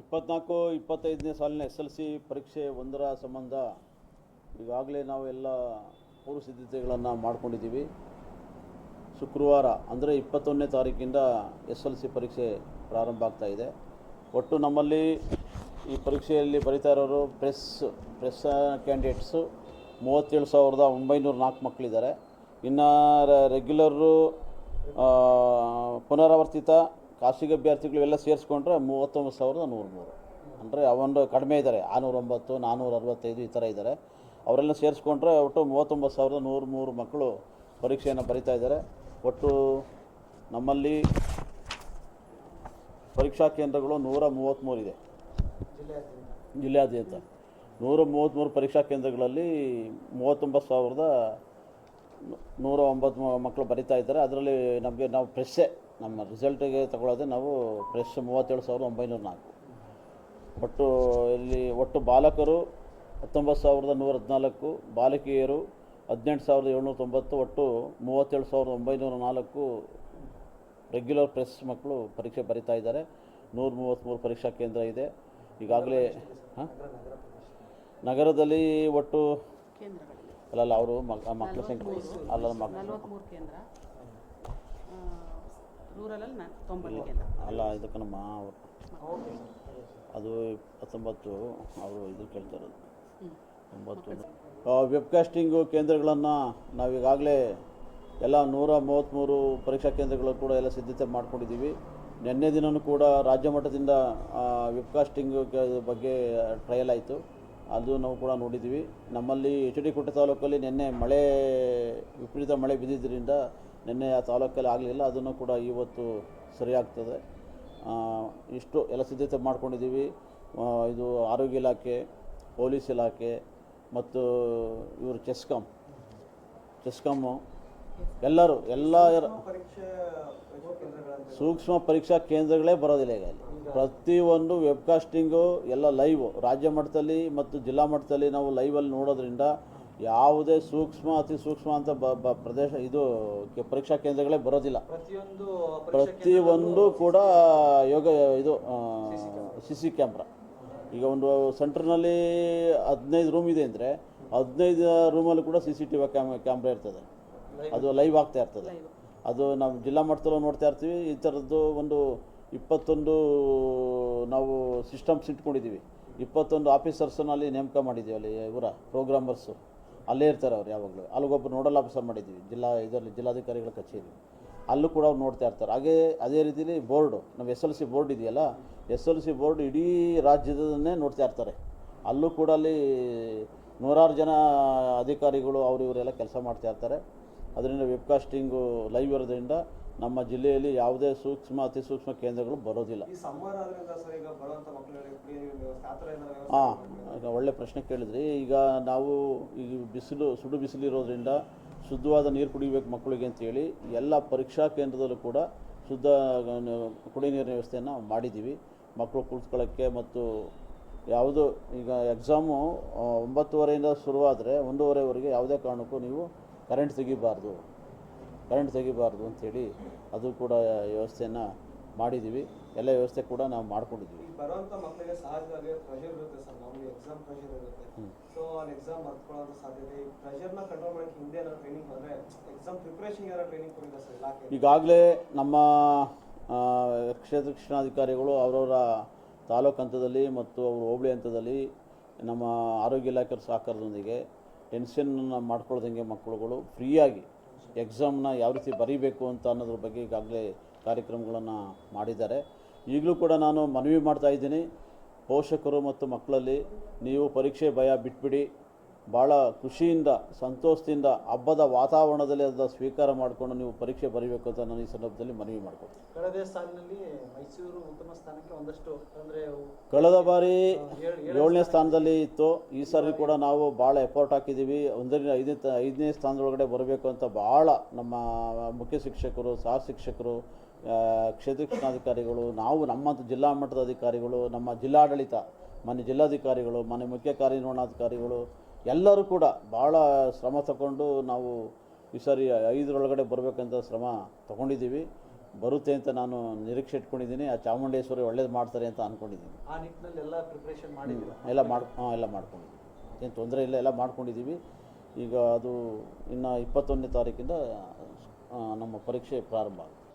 ಇಪ್ಪತ್ನಾಲ್ಕು, ಇಪ್ಪತ್ತೈದನೇ ಸಾಲಿನ ಎಸ್ ಎಲ್ ಸಿ ಪರೀಕ್ಷೆ ಒಂದರ ಸಂಬಂಧ ಈಗಾಗಲೇ ನಾವು ಎಲ್ಲ ಪೂರ್ವ ಸಿದ್ಧತೆಗಳನ್ನು ಮಾಡ್ಕೊಂಡಿದ್ದೀವಿ. ಶುಕ್ರವಾರ, ಅಂದರೆ ಇಪ್ಪತ್ತೊಂದನೇ ತಾರೀಕಿಂದ ಎಸ್ ಎಲ್ ಸಿ ಪರೀಕ್ಷೆ ಪ್ರಾರಂಭ ಆಗ್ತಾ ಇದೆ. ಒಟ್ಟು ನಮ್ಮಲ್ಲಿ ಈ ಪರೀಕ್ಷೆಯಲ್ಲಿ ಬರಿತಾ ಇರೋರು ಪ್ರೆಸ್ ಪ್ರೆಸ್ ಕ್ಯಾಂಡಿಡೇಟ್ಸು ಮೂವತ್ತೇಳು ಸಾವಿರದ ಒಂಬೈನೂರ ನಾಲ್ಕು ಮಕ್ಕಳಿದ್ದಾರೆ. ಇನ್ನು ರೆಗ್ಯುಲರು ಪುನರಾವರ್ತಿತ ಖಾಸಗಿ ಅಭ್ಯರ್ಥಿಗಳು ಎಲ್ಲ ಸೇರಿಸ್ಕೊಂಡ್ರೆ ಮೂವತ್ತೊಂಬತ್ತು ಸಾವಿರದ ನೂರಮೂರು ಅಂದರೆ ಅವನು ಕಡಿಮೆ ಇದ್ದಾರೆ. ಆರುನೂರೊಂಬತ್ತು ನಾನ್ನೂರ ಅರವತ್ತೈದು ಈ ಥರ ಇದ್ದಾರೆ. ಅವರೆಲ್ಲ ಸೇರಿಸ್ಕೊಂಡ್ರೆ ಒಟ್ಟು ಮೂವತ್ತೊಂಬತ್ತು ಸಾವಿರದ ನೂರು ಮೂರು ಮಕ್ಕಳು ಪರೀಕ್ಷೆಯನ್ನು ಬರಿತಾ ಇದ್ದಾರೆ. ಒಟ್ಟು ನಮ್ಮಲ್ಲಿ ಪರೀಕ್ಷಾ ಕೇಂದ್ರಗಳು ನೂರ ಮೂವತ್ತ್ಮೂರು ಇದೆ. ಜಿಲ್ಲೆಯಾದ್ಯಂತ. ನೂರ ಮೂವತ್ತ್ಮೂರು ಪರೀಕ್ಷಾ ಕೇಂದ್ರಗಳಲ್ಲಿ ಮೂವತ್ತೊಂಬತ್ತು ಸಾವಿರದ ನೂರ ಒಂಬತ್ತು ಮಕ್ಕಳು ಬರಿತಾ ಇದ್ದಾರೆ. ಅದರಲ್ಲಿ ನಮಗೆ ನಾವು ಪ್ರೆಸ್ಸೇ ನಮ್ಮ ರಿಸಲ್ಟಿಗೆ ತಗೊಳ್ಳೋದು ನಾವು ಪ್ರೆಸ್ ಮೂವತ್ತೇಳು ಸಾವಿರದ ಒಂಬೈನೂರ ನಾಲ್ಕು. ಒಟ್ಟು ಇಲ್ಲಿ ಒಟ್ಟು ಬಾಲಕರು ಹತ್ತೊಂಬತ್ತು ಸಾವಿರದ ನೂರ ಹದಿನಾಲ್ಕು ಬಾಲಕಿಯರು ಹದಿನೆಂಟು ಸಾವಿರದ ಏಳ್ನೂರ ತೊಂಬತ್ತು ಒಟ್ಟು ಮೂವತ್ತೇಳು ಸಾವಿರದ ಒಂಬೈನೂರ ನಾಲ್ಕು ರೆಗ್ಯುಲರ್ ಪ್ರೆಸ್ ಮಕ್ಕಳು ಪರೀಕ್ಷೆ ಬರಿತಾ ಇದ್ದಾರೆ. ನೂರ ಮೂವತ್ತ್ಮೂರು ಪರೀಕ್ಷಾ ಕೇಂದ್ರ ಇದೆ. ಈಗಾಗಲೇ ಹಾಂ? ನಗರದಲ್ಲಿ ಒಟ್ಟು ಅಲ್ಲಲ್ಲ ಅವರು ಮಕ್ಕಳ ಸಂಖ್ಯೆ ಅಲ್ಲ ಮಕ್ಕಳು ರೂರಲಲ್ಲಿ ನ ತೊಂಬತ್ತು ಕೇಂದ್ರ ಅಲ್ಲ ಇದಕ್ಕೆ ನಮ್ಮ ಅವರು ಅದು ಹತ್ತೊಂಬತ್ತು ಅವರು ಇದು ಕೇಳ್ತಾ ಇರೋದು. ಒಂಬತ್ತು ವೆಬ್ಕಾಸ್ಟಿಂಗು ಕೇಂದ್ರಗಳನ್ನು ನಾವೀಗಾಗಲೇ ಎಲ್ಲ ನೂರ ಮೂವತ್ತ್ಮೂರು ಪರೀಕ್ಷಾ ಕೇಂದ್ರಗಳು ಕೂಡ ಎಲ್ಲ ಸಿದ್ಧತೆ ಮಾಡ್ಕೊಂಡಿದ್ದೀವಿ. ನಿನ್ನೆ ದಿನವೂ ಕೂಡ ರಾಜ್ಯ ಮಟ್ಟದಿಂದ ವೆಬ್ಕಾಸ್ಟಿಂಗ್ ಬಗ್ಗೆ ಟ್ರಯಲ್ ಆಯಿತು. ಅದು ನಾವು ಕೂಡ ನೋಡಿದ್ದೀವಿ. ನಮ್ಮಲ್ಲಿ ಎಚ್ ಡಿ ಕೋಟೆ ತಾಲೂಕಲ್ಲಿ ನಿನ್ನೆ ಮಳೆ ವಿಪರೀತ ಮಳೆ ಬಿದ್ದಿದ್ದರಿಂದ ನಿನ್ನೆ ಆ ತಾಲೂಕಲ್ಲಿ ಆಗಲಿಲ್ಲ ಅದನ್ನು ಕೂಡ ಇವತ್ತು ಸರಿಯಾಗ್ತದೆ. ಇಷ್ಟು ಎಲ್ಲ ಸಿದ್ಧತೆ ಮಾಡ್ಕೊಂಡಿದ್ದೀವಿ. ಇದು ಆರೋಗ್ಯ ಇಲಾಖೆ ಪೊಲೀಸ್ ಇಲಾಖೆ ಮತ್ತು ಇವರು ಚೆಸ್ಕಾಮ್ ಚೆಸ್ಕಾಮು ಎಲ್ಲರೂ ಎಲ್ಲ ಸೂಕ್ಷ್ಮ ಪರೀಕ್ಷಾ ಕೇಂದ್ರಗಳೇ ಬರೋದಿಲ್ಲ ಈಗ ಅಲ್ಲಿ. ಪ್ರತಿಯೊಂದು ವೆಬ್ಕಾಸ್ಟಿಂಗು ಎಲ್ಲ ಲೈವ್ ರಾಜ್ಯ ಮಟ್ಟದಲ್ಲಿ ಮತ್ತು ಜಿಲ್ಲಾ ಮಟ್ಟದಲ್ಲಿ ನಾವು ಲೈವಲ್ಲಿ ನೋಡೋದ್ರಿಂದ ಯಾವುದೇ ಸೂಕ್ಷ್ಮ ಅತಿ ಸೂಕ್ಷ್ಮ ಅಂತ ಬ ಬ ಪ್ರದೇಶ ಇದು ಕೆ- ಪರೀಕ್ಷಾ ಕೇಂದ್ರಗಳೇ ಬರೋದಿಲ್ಲ. ಪ್ರತಿಯೊಂದು ಪ್ರತಿಯೊಂದು ಕೂಡ ಯೋಗ ಇದು ಸಿ ಸಿ ಕ್ಯಾಮ್ರಾ. ಈಗ ಒಂದು ಸೆಂಟ್ರ್ನಲ್ಲಿ ಹದಿನೈದು ರೂಮ್ ಇದೆ ಅಂದರೆ ಹದಿನೈದು ರೂಮಲ್ಲಿ ಕೂಡ C C T V cam camera ಇರ್ತದೆ. ಅದು ಲೈವ್ ಆಗ್ತಾ ಇರ್ತದೆ. ಅದು ನಾವು ಜಿಲ್ಲಾ ಮಟ್ಟದಲ್ಲೂ ನೋಡ್ತಾ ಇರ್ತೀವಿ. ಈ ಥರದ್ದು ಒಂದು ಇಪ್ಪತ್ತೊಂದು ನಾವು ಸಿಸ್ಟಮ್ಸ್ ಇಟ್ಕೊಂಡಿದ್ದೀವಿ. ಇಪ್ಪತ್ತೊಂದು ಆಫೀಸರ್ಸನ್ನು ಅಲ್ಲಿ ನೇಮಕ ಮಾಡಿದ್ದೀವಿ ಅಲ್ಲಿ ಇವರ ಪ್ರೋಗ್ರಾಮರ್ಸು. ಅಲ್ಲೇ ಇರ್ತಾರೆ ಅವ್ರು ಯಾವಾಗಲೂ. ಅಲ್ಲಿಗೊಬ್ಬರು ನೋಡಲ್ ಆಫೀಸರ್ ಮಾಡಿದ್ದೀವಿ. ಜಿಲ್ಲಾ ಇದರಲ್ಲಿ ಜಿಲ್ಲಾಧಿಕಾರಿಗಳ ಕಚೇರಿ. ಅಲ್ಲೂ ಕೂಡ ಅವ್ರು ನೋಡ್ತಾ ಇರ್ತಾರೆ. ಹಾಗೇ ಅದೇ ರೀತಿಲಿ ಬೋರ್ಡು, ನಮ್ಮ ಎಸ್ ಎಲ್ ಸಿ ಬೋರ್ಡ್ ಇದೆಯಲ್ಲ, ಎಸ್ ಎಲ್ ಸಿ ಬೋರ್ಡ್ ಇಡೀ ರಾಜ್ಯದನ್ನೇ ನೋಡ್ತಾ ಇರ್ತಾರೆ. ಅಲ್ಲೂ ಕೂಡ ಅಲ್ಲಿ ನೂರಾರು ಜನ ಅಧಿಕಾರಿಗಳು ಅವರು ಇವರೆಲ್ಲ ಕೆಲಸ ಮಾಡ್ತಾ ಇರ್ತಾರೆ. ಅದರಿಂದ ವೆಬ್ಕಾಸ್ಟಿಂಗು ಲೈವ್ ಇರೋದ್ರಿಂದ ನಮ್ಮ ಜಿಲ್ಲೆಯಲ್ಲಿ ಯಾವುದೇ ಸೂಕ್ಷ್ಮ ಅತಿ ಸೂಕ್ಷ್ಮ ಕೇಂದ್ರಗಳು ಬರೋದಿಲ್ಲ. ಹಾಂ ಈಗ ಒಳ್ಳೆ ಪ್ರಶ್ನೆ ಕೇಳಿದ್ರಿ. ಈಗ ನಾವು ಈ ಬಿಸಿಲು ಸುಡು ಬಿಸಿಲು ಇರೋದ್ರಿಂದ ಶುದ್ಧವಾದ ನೀರು ಕುಡಿಬೇಕು ಮಕ್ಕಳಿಗೆ ಅಂತೇಳಿ ಎಲ್ಲ ಪರೀಕ್ಷಾ ಕೇಂದ್ರದಲ್ಲೂ ಕೂಡ ಶುದ್ಧ ಕುಡಿಯ ನೀರಿನ ವ್ಯವಸ್ಥೆಯನ್ನು ಮಾಡಿದ್ದೀವಿ. ಮಕ್ಕಳು ಕುಳಿತುಕೊಳ್ಳೋಕ್ಕೆ ಮತ್ತು ಯಾವುದು ಈಗ ಎಕ್ಸಾಮು ಒಂಬತ್ತುವರೆಯಿಂದ ಶುರುವಾದರೆ ಒಂದೂವರೆವರೆಗೆ ಯಾವುದೇ ಕಾರಣಕ್ಕೂ ನೀವು ಕರೆಂಟ್ ತೆಗಿಬಾರ್ದು ಕರೆಂಟ್ ತೆಗಿಬಾರ್ದು ಅಂಥೇಳಿ ಅದು ಕೂಡ ವ್ಯವಸ್ಥೆಯನ್ನು ಮಾಡಿದ್ದೀವಿ ಎಲ್ಲ ವ್ಯವಸ್ಥೆ ಕೂಡ ನಾವು ಮಾಡ್ಕೊಂಡಿದ್ದೀವಿ ಈಗಾಗಲೇ ನಮ್ಮ ಕ್ಷೇತ್ರ ಶಿಕ್ಷಣಾಧಿಕಾರಿಗಳು ಅವರವರ ತಾಲೂಕು ಹಂತದಲ್ಲಿ ಮತ್ತು ಅವರು ಹೋಬಳಿ ಹಂತದಲ್ಲಿ ನಮ್ಮ ಆರೋಗ್ಯ ಇಲಾಖೆ ಸಹಕಾರದೊಂದಿಗೆ ಟೆನ್ಷನ್ನ ಮಾಡ್ಕೊಳ್ದಂಗೆ ಮಕ್ಕಳುಗಳು ಫ್ರೀಯಾಗಿ ಎಕ್ಸಾಮ್ನ ಯಾವ ರೀತಿ ಬರೀಬೇಕು ಅಂತ ಅನ್ನೋದ್ರ ಬಗ್ಗೆ ಈಗಾಗಲೇ ಕಾರ್ಯಕ್ರಮಗಳನ್ನು ಮಾಡಿದ್ದಾರೆ. ಈಗಲೂ ಕೂಡ ನಾನು ಮನವಿ ಮಾಡ್ತಾ ಇದ್ದೀನಿ. ಪೋಷಕರು ಮತ್ತು ಮಕ್ಕಳಲ್ಲಿ ನೀವು ಪರೀಕ್ಷೆ ಭಯ ಬಿಟ್ಬಿಡಿ. ಭಾಳ ಖುಷಿಯಿಂದ ಸಂತೋಷದಿಂದ ಹಬ್ಬದ ವಾತಾವರಣದಲ್ಲಿ ಅದನ್ನು ಸ್ವೀಕಾರ ಮಾಡಿಕೊಂಡು ನೀವು ಪರೀಕ್ಷೆ ಬರೀಬೇಕು ಅಂತ ನಾನು ಈ ಸಂದರ್ಭದಲ್ಲಿ ಮನವಿ ಮಾಡ್ಕೊಳ್ತೀನಿ. ಕಳೆದ ಸಾಲಿನಲ್ಲಿ ಮೈಸೂರು ಉತ್ತಮ ಸ್ಥಾನಕ್ಕೆ ಒಂದಷ್ಟು ಅಂದ್ರೆ ಕಳೆದ ಬಾರಿ ಏಳನೇ ಸ್ಥಾನದಲ್ಲಿ ಇತ್ತು. ಈ ಸಾರಿ ಕೂಡ ನಾವು ಭಾಳ ಎಫರ್ಟ್ ಹಾಕಿದ್ದೀವಿ. ಒಂದರಿಂದ ಐದನೇ ಐದನೇ ಸ್ಥಾನದೊಳಗಡೆ ಬರಬೇಕು ಅಂತ ಭಾಳ ನಮ್ಮ ಮುಖ್ಯ ಶಿಕ್ಷಕರು ಸಹ ಶಿಕ್ಷಕರು ಕ್ಷೇತ್ರ ಶಿಕ್ಷಣಾಧಿಕಾರಿಗಳು ನಾವು ನಮ್ಮಂಥ ಜಿಲ್ಲಾ ಮಟ್ಟದ ಅಧಿಕಾರಿಗಳು ನಮ್ಮ ಜಿಲ್ಲಾಡಳಿತ ಮನೆ ಜಿಲ್ಲಾಧಿಕಾರಿಗಳು ಮನೆ ಮುಖ್ಯ ಕಾರ್ಯನಿರ್ವಹಣಾಧಿಕಾರಿಗಳು ಎಲ್ಲರೂ ಕೂಡ ಭಾಳ ಶ್ರಮ ತಗೊಂಡು ನಾವು ಈ ಸಾರಿ ಐದರೊಳಗಡೆ ಬರಬೇಕಂತ ಶ್ರಮ ತಗೊಂಡಿದ್ದೀವಿ. ಬರುತ್ತೆ ಅಂತ ನಾನು ನಿರೀಕ್ಷೆ ಇಟ್ಕೊಂಡಿದ್ದೀನಿ. ಆ ಚಾಮುಂಡೇಶ್ವರಿ ಒಳ್ಳೇದು ಮಾಡ್ತಾರೆ ಅಂತ ಅಂದ್ಕೊಂಡಿದ್ದೀನಿ ಆ ನಿಟ್ಟಿನಲ್ಲಿ ಎಲ್ಲ ಪ್ರಿಪ್ರೇಷನ್ ಮಾಡಿದ್ದೀರಾ? ಎಲ್ಲ ಮಾಡಿ ಹಾಂ ಎಲ್ಲ ಮಾಡ್ಕೊಂಡಿದ್ದೀವಿ. ಏನು ತೊಂದರೆ ಇಲ್ಲ ಎಲ್ಲ ಮಾಡ್ಕೊಂಡಿದ್ದೀವಿ. ಈಗ ಅದು ಇನ್ನು ಇಪ್ಪತ್ತೊಂದನೇ ತಾರೀಕಿಂದ ನಮ್ಮ ಪರೀಕ್ಷೆ ಪ್ರಾರಂಭ ಆಗುತ್ತೆ.